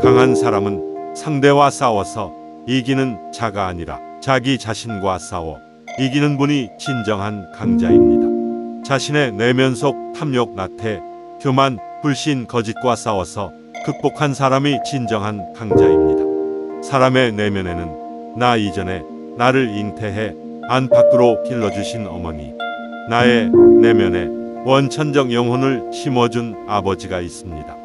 강한 사람은 상대와 싸워서 이기는 자가 아니라 자기 자신과 싸워 이기는 분이 진정한 강자입니다. 자신의 내면 속 탐욕, 나태, 교만, 불신, 거짓과 싸워서 극복한 사람이 진정한 강자입니다. 사람의 내면에는 나 이전에 나를 잉태해 안팎으로 길러주신 어머니, 나의 내면에 원천적 영혼을 심어준 아버지가 있습니다.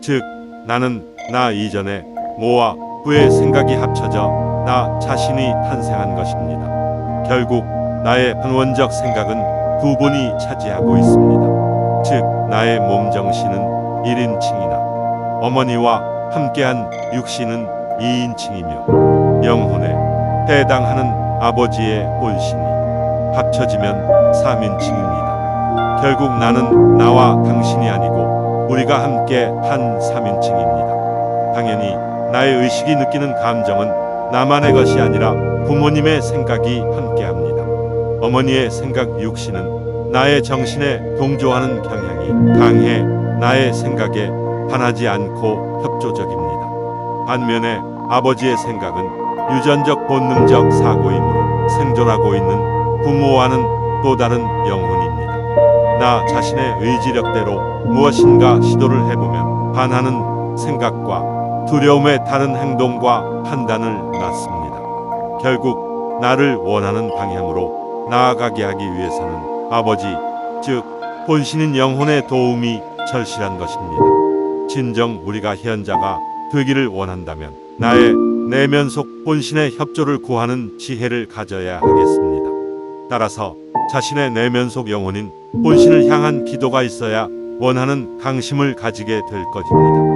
즉, 나는 나 이전에 모와 후의 생각이 합쳐져 나 자신이 탄생한 것입니다. 결국 나의 근원적 생각은 두 분이 차지하고 있습니다. 즉, 나의 몸 정신은 1인칭이나 어머니와 함께한 육신은 2인칭이며 영혼에 해당하는 아버지의 본신이 합쳐지면 3인칭입니다. 결국 나는 나와 당신이 아니고 우리가 함께 한 3인칭입니다. 당연히 나의 의식이 느끼는 감정은 나만의 것이 아니라 부모님의 생각이 함께합니다. 어머니의 생각 육신은 나의 정신에 동조하는 경향이 강해 나의 생각에 반하지 않고 협조적입니다. 반면에 아버지의 생각은 유전적 본능적 사고이므로 생존하고 있는 부모와는 또 다른 영혼입니다. 나 자신의 의지력대로 무엇인가 시도를 해보면 반하는 생각과 두려움에 다른 행동과 판단을 낳습니다. 결국 나를 원하는 방향으로 나아가게 하기 위해서는 아버지, 즉 본신인 영혼의 도움이 절실한 것입니다. 진정 우리가 현자가 되기를 원한다면 나의 내면 속 본신의 협조를 구하는 지혜를 가져야 하겠습니다. 따라서 자신의 내면 속 영혼인 본신을 향한 기도가 있어야 원하는 강심을 가지게 될 것입니다.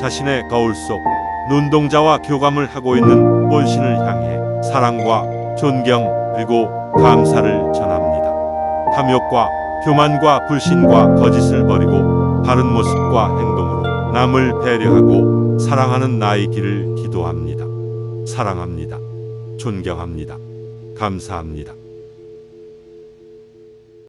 자신의 거울 속 눈동자와 교감을 하고 있는 본신을 향해 사랑과 존경 그리고 감사를 전합니다. 탐욕과 교만과 불신과 거짓을 버리고 바른 모습과 행동으로 남을 배려하고 사랑하는 나의 길을 기도합니다. 사랑합니다. 존경합니다. 감사합니다.